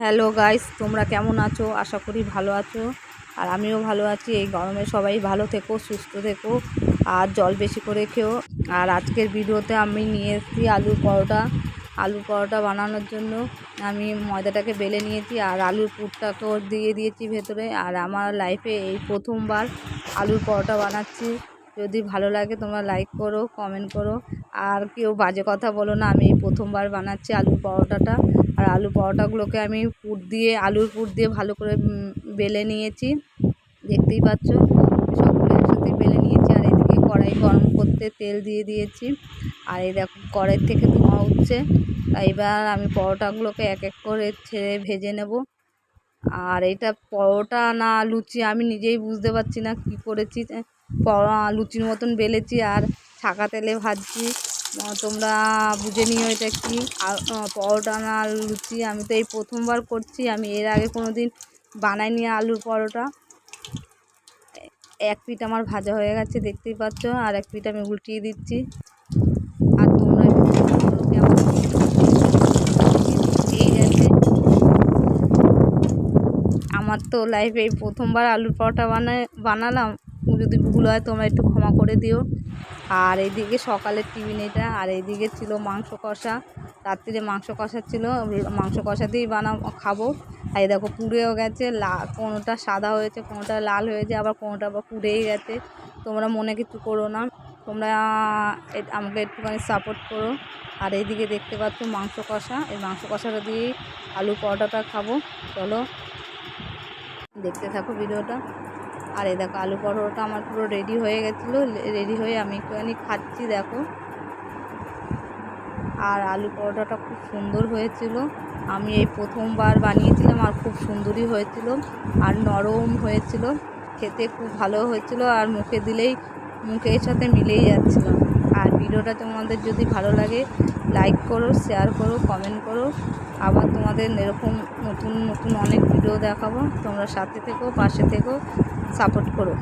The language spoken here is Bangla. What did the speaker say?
হ্যালো গাইস, তোমরা কেমন আছো? আশা করি ভালো আছো। আর আমিও ভালো আছি। এই গরমে সবাই ভালো থেকো, সুস্থ থেকো, আর জল বেশি করে খেও। আর আজকের ভিডিওতে আমি নিয়ে এসেছি আলুর পরোটা। আলুর পরোটা বানানোর জন্য আমি ময়দাটাকে বেলে নিয়েছি, আর আলুর পুরটাকেও দিয়ে দিয়েছি ভেতরে। আর আমার লাইফে এই প্রথমবার আলুর পরোটা বানাচ্ছি। যদি ভালো লাগে তোমরা লাইক করো, কমেন্ট করো। আর কেউ বাজে কথা বলো না, আমি এই প্রথমবার বানাচ্ছি আলুর পরোটাটা। আর আলু পরোটাগুলোকে আমি পুর দিয়ে, আলুর পুর দিয়ে ভালো করে বেলে নিয়েছি। দেখতেই পাচ্ছ, সবগুলো একসাথে বেলে নিয়েছি। আর এদিকে কড়াই গরম করতে তেল দিয়ে দিয়েছি। আর এই দেখো কড়াই থেকে ধোঁয়া উঠছে। এবার আমি পরোটাগুলোকে এক এক করে ছেড়ে ভেজে নেব। আর এটা পরোটা না লুচি, আমি নিজেই বুঝতে পারছি না কী করেছি। পরো- লুচির মতন বেলেছি আর ছাকা তেলে ভাজছি। তোমরা বুঝে নিও এটা কি। পরোটা না লুচি, আমি তো এই প্রথমবার করছি, আমি এর আগে কোনো দিন বানাইনি আলুর পরোটা। এক পিঠ আমার ভাজা হয়ে গেছে, দেখতেই পাচ্ছ, আর এক পিঠ আমি উল্টিয়ে দিচ্ছি। আর তোমরা আমার তো লাইফে এই প্রথমবার আলুর পরোটা বানায়, বানালাম। যদি ভুল হয়, তোমরা একটু ক্ষমা করে দিও। আর এইদিকে সকালের টিফিন এটা, আর এইদিকে ছিল মাংস কষা। রাত্রিরে মাংস কষা ছিল, মাংস কষা দিয়েই বানা খাব। আর এই দেখো পুড়েও গেছে, লা, কোনোটা সাদা হয়েছে, কোনোটা লাল হয়েছে, আবার কোনোটা আবার পুড়েই গেছে। তোমরা মনে কিছু করো না, তোমরা আমাকে একটুখানি সাপোর্ট করো। আর এইদিকে দেখতে পাচ্ছ মাংস কষা, এই মাংস কষাটা দিয়েই আলু পরোটাটা খাব। চলো, দেখতে থাকো ভিডিওটা। আর এই দেখো আলু পরোটা আমার পুরো রেডি হয়ে গেছিল রেডি হয়ে আমি একটুখানি খাচ্ছি, দেখো। আর আলু পরোটাটা খুব সুন্দর হয়েছিল। আমি এই প্রথমবার বানিয়েছিলাম আর খুব সুন্দরই হয়েছিল আর নরম হয়েছিল। খেতে খুব ভালো হয়েছিল আর মুখে দিলেই, মুখের সাথে মিলেই যাচ্ছিল। আর ভিডিওটা তোমাদের যদি ভালো লাগে লাইক করো শেয়ার করো কমেন্ট করো। আবার তোমাদের এরকম নতুন নতুন অনেক ভিডিও দেখাবো। তোমরা সাথে থেকো, পাশে থেকো সাপোর্ট করো।